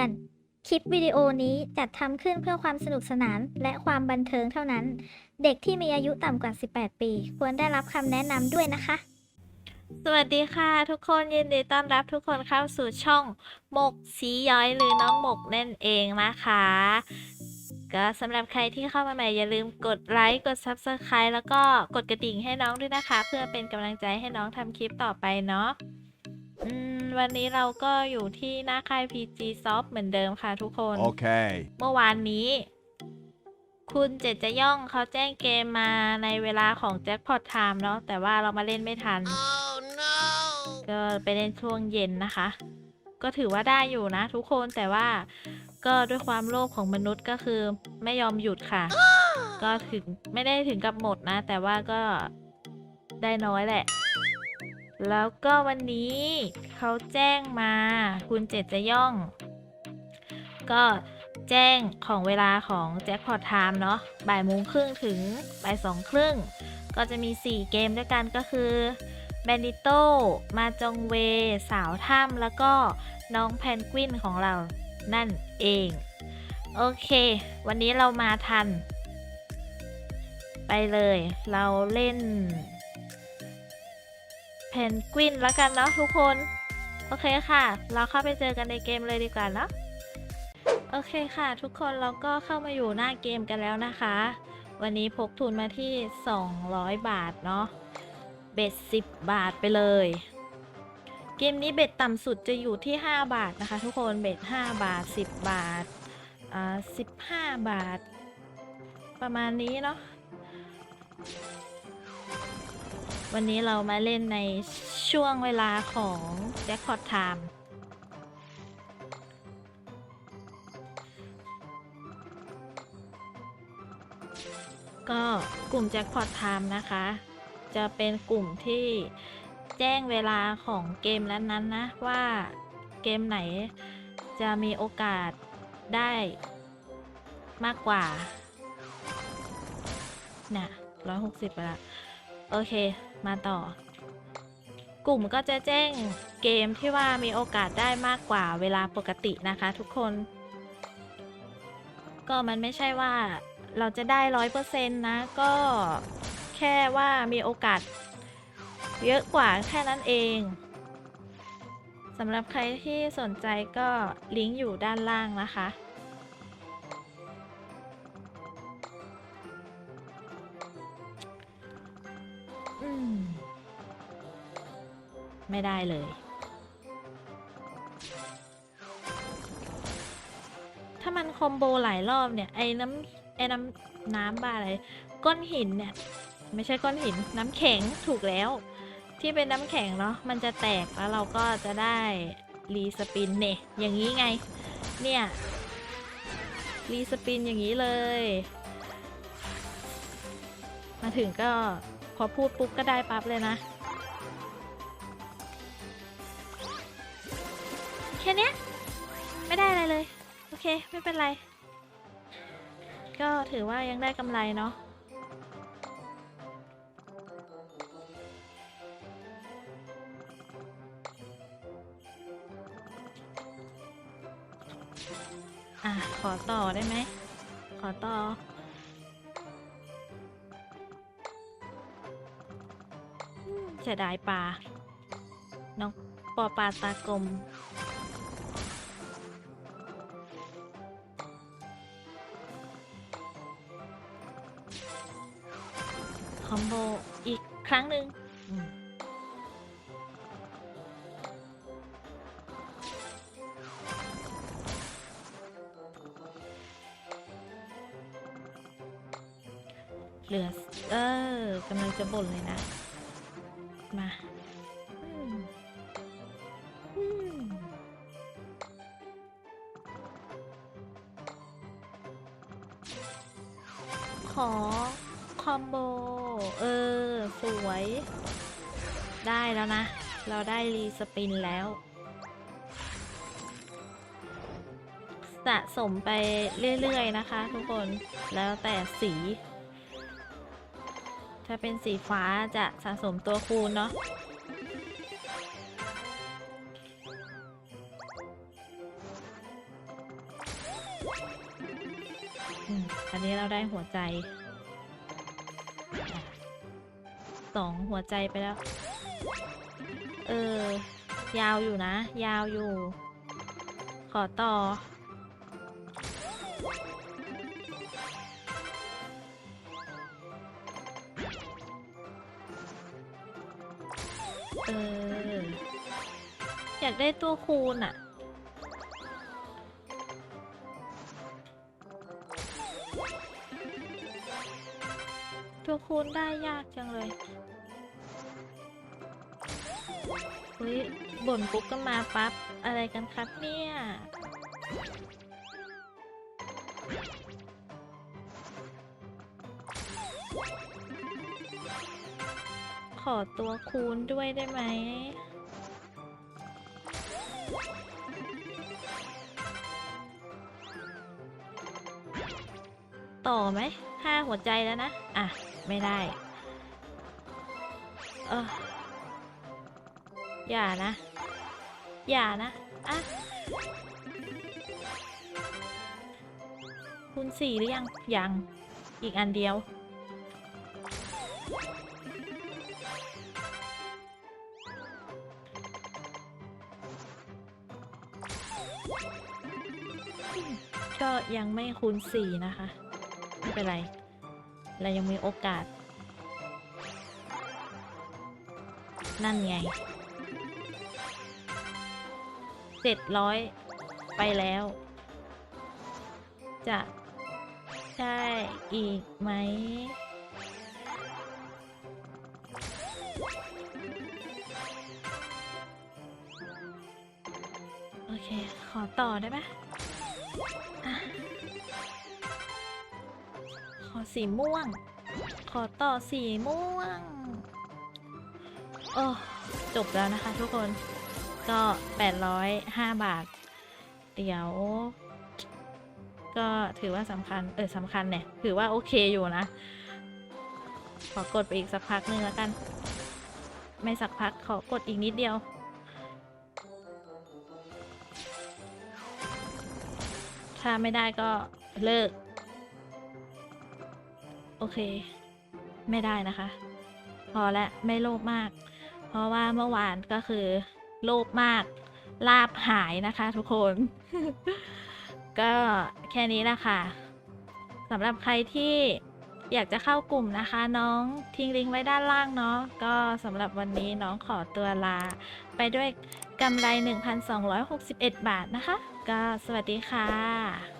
อน คลิปวิดีโอนี้จัดทำขึ้นเพื่อความสนุกสนานและความบันเทิงเท่านั้น เด็กที่มีอายุต่ำกว่า 18 ปี ควรได้รับคำแนะนำด้วยนะคะ สวัสดีค่ะทุกคนยินดีต้อนรับทุกคนเข้าสู่ช่องหมกสีย้อยหรือน้องหมกนั่นเองนะคะ ก็สำหรับใครที่เข้ามาใหม่อย่าลืมกดไลค์กด Subscribe แล้วก็กดกระดิ่งให้น้องด้วยนะคะ เพื่อเป็นกำลังใจให้น้องทำคลิปต่อไปเนาะอืม วันนี้เราก็อยู่ที่หน้าค่าย PG Soft เหมือนเดิมค่ะทุกคน Okay. เมื่อวานนี้ คุณเจดจะย่องเขาแจ้งเกมมาในเวลาของแจ็คพอตไทม์เนาะแต่ว่าเรามาเล่นไม่ทัน ก็ไปเล่นช่วงเย็นนะคะ ก็ถือว่าได้อยู่นะทุกคนแต่ว่าก็ด้วยความโลภของมนุษย์ก็คือไม่ยอมหยุดค่ะ ก็ถึงไม่ได้ถึงกับหมดนะ แต่ว่าก็ได้น้อยแหละ แล้วก็วันนี้เขาแจ้งมา คุณเจดจะย่อง ก็แจ้งของเวลาของแจ็คพอตไทม์เนาะบ่ายโมงครึ่งถึงบ่ายสองครึ่ง ก็จะมี 4 เกมด้วยกันก็คือแบนดิโตมาจงเว สาวถ้ำแล้วก็น้องแพนกวินของเรานั่นเอง โอเค วันนี้เรามาทัน ไปเลย เราเล่น แพนกวินแล้วกันเนาะทุกคน โอเคค่ะ เราเข้าไปเจอกันในเกมเลยดีกว่าเนาะโอเคค่ะ ทุกคนเราก็เข้ามาอยู่หน้าเกมกันแล้วนะคะ วันนี้พกทุนมาที่ 200 บาทเนาะเบ็ด10 บาทไปเลย เกมนี้เบ็ดต่ำสุดจะอยู่ที่ 5 บาทนะคะ ทุกคนเบ็ด5บาท 10 บาทอ่า15 บาท ประมาณนี้เนาะ วันนี้เรามาเล่นในช่วงเวลาของแจ็คพอตไทม์ก็กลุ่มแจ็คพอตไทม์นะคะ จะเป็นกลุ่มที่แจ้งเวลาของเกมนั้นๆนะว่าเกมไหนจะมีโอกาสได้มากกว่า น่ะร้อยหกสิบไปละ โอเค มาต่อ กลุ่มก็จะแจ้งเกมที่ว่ามีโอกาสได้มากกว่าเวลาปกตินะคะทุกคน ก็มันไม่ใช่ว่าเราจะได้ร้อยเปอร์เซ็นต์นะ ก็แค่ว่ามีโอกาส เยอะกว่าแค่นั้นเองสำหรับใครที่สนใจก็ลิงก์อยู่ด้านล่างนะคะ ไม่ได้เลย ถ้ามันคอมโบหลายรอบเนี่ย ไอ้น้ำไอ้น้ำน้ำบ้าอะไร ก้อนหินเนี่ย ไม่ใช่ก้อนหิน น้ำแข็งถูกแล้ว ที่เป็นน้ำแข็งเนาะ มันจะแตกแล้วเราก็จะได้รีสปินเนี่ย อย่างนี้ไง เนี่ยรีสปินอย่างนี้เลย มาถึงก็ อพูดปุ๊บก็ได้ปั๊บเลยนะ แค่นี้ไม่ได้อะไรเลย โอเค ไม่เป็นไร ก็ถือว่ายังได้กำไรเนาะอะ ขอต่อได้ไหม ขอต่อ เสียดายปลา น้องปอปลาตากลม คอมโบอีกครั้งหนึ่งเหลือ เออกำลังจะบ่นเลยนะ ขอคอมโบ เออ สวย ได้แล้วนะ เราได้รีสปินแล้ว สะสมไปเรื่อยๆนะคะทุกคน แล้วแต่สี ถ้าเป็นสีฟ้าจะสะสมตัวคูณเนาะ อันนี้เราได้หัวใจสองหัวใจไปแล้ว เออ ยาวอยู่นะ ยาวอยู่ ขอต่อ เออ อยากได้ตัวคูณอะ ตัวคูณได้ยากจังเลยเฮ้ยบ่นปุ๊บก็มาปั๊บ อะไรกันครับเนี่ย ขอตัวคูณด้วยได้ไหมต่อไหมห้าหัวใจแล้วนะ อะ ไม่ได้ เอออย่านะ อย่านะอะคูณสี่หรือยัง ยัง อีกอันเดียว ก็ยังไม่คูณสี่นะคะ ไม่เป็นไร เรายังมีโอกาส นั่นไงเจ็ดร้อยไปแล้ว จะได้อีกไหม โอเค ขอต่อได้ไหม สีม่วง ขอต่อสีม่วงโอ้จบแล้วนะคะทุกคนก็ 805 บาท เดี๋ยว ก็ถือว่าสำคัญ เออสำคัญเนี่ย ถือว่าโอเคอยู่นะ ขอกดไปอีกสักพักนึงแล้วกัน ไม่สักพักขอกดอีกนิดเดียว ถ้าไม่ได้ก็เลิก โอเค ไม่ได้นะคะ พอและไม่โลภมาก เพราะว่าเมื่อวานก็คือ โลภมาก ลาบหายนะคะ ทุกคน ก็แค่นี้แหละค่ะสำหรับใครที่อยากจะเข้ากลุ่มนะคะ น้องทิ้งลิงก์ไว้ด้านล่างเนาะก็สำหรับวันนี้น้องขอตัวลา ไปด้วยกำไร 1,261 บาทนะคะ ก็สวัสดีค่ะ